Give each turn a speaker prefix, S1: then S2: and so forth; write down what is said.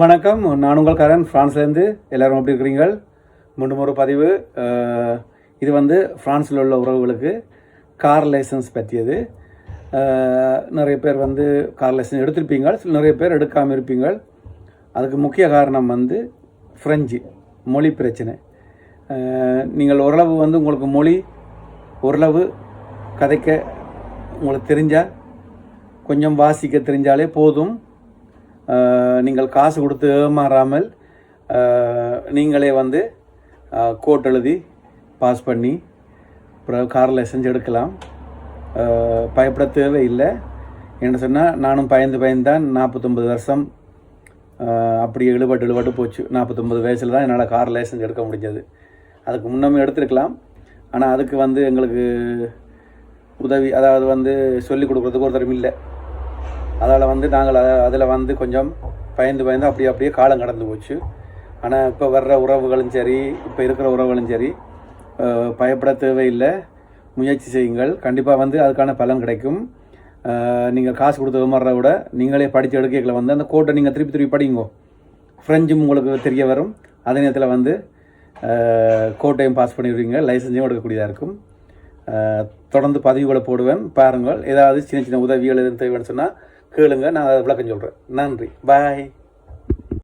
S1: வணக்கம். நான் உங்கள் கரண். ஃப்ரான்ஸ்லேருந்து எல்லோரும் எப்படி இருக்கிறீங்க? மீண்டும் ஒரு பதிவு. இது வந்து ஃப்ரான்ஸில் உள்ள உறவுகளுக்கு கார் லைசன்ஸ் பற்றியது. நிறைய பேர் வந்து கார் லைசன்ஸ் எடுத்திருப்பீங்க. நிறைய பேர் எடுக்காமல் இருப்பீங்க. அதுக்கு முக்கிய காரணம் வந்து ஃப்ரெஞ்சு மொழி பிரச்சனை. நீங்கள் ஓரளவு வந்து உங்களுக்கு மொழி ஓரளவு கதைக்க உங்களுக்கு தெரிஞ்சால் கொஞ்சம் வாசிக்க தெரிஞ்சாலே போதும். நீங்கள் காசு கொடுத்து ஏமாறாமல் நீங்களே வந்து கோட் எழுதி பாஸ் பண்ணி அப்புறம் கார் லைசன்ஸ் எடுக்கலாம். பயப்பட தேவையில்லை. என்ன சொன்னால் நானும் பயந்து பயந்தான் நாற்பத்தொம்பது வருஷம் அப்படி அப்படியே இழுபட்டு இழுபட்டு போச்சு. நாற்பத்தொம்பது வயசில் தான் என்னால் கார் லைசன்ஸ் எடுக்க முடிஞ்சது. அதுக்கு முன்னமே எடுத்திருக்கலாம். ஆனால் அதுக்கு வந்து எங்களுக்கு உதவி அதாவது வந்து சொல்லிக் கொடுக்குறதுக்கு ஒருத்தரும் இல்லை. அதால் வந்து நாங்கள் அதில் வந்து கொஞ்சம் பயந்து பயந்து அப்படியே அப்படியே காலம் கடந்து போச்சு. ஆனால் இப்போ வர்ற உறவுகளும் சரி இப்போ இருக்கிற உறவுகளும் சரி பயப்பட தேவையில்லை. முயற்சி செய்யுங்கள். கண்டிப்பாக வந்து அதுக்கான பலன் கிடைக்கும். நீங்கள் காசு கொடுத்த விமர்ற விட நீங்களே படித்து எடுக்கல வந்து அந்த கோட்டை நீங்கள் திருப்பி திருப்பி படிங்கோ. ஃப்ரெஞ்சும் உங்களுக்கு தெரிய வரும். அதே நேரத்தில் வந்து கோட்டையும் பாஸ் பண்ணிடுவீங்க லைசன்ஸையும் எடுக்கக்கூடியதாக இருக்கும். தொடர்ந்து பதிவுகளை போடுவேன். பாருங்கள். ஏதாவது சின்ன சின்ன உதவிகள் எதுவும் தேவைன்னு சொன்னால் கேளுங்க நான் அதை விளக்கம் சொல்கிறேன் நன்றி. பாய்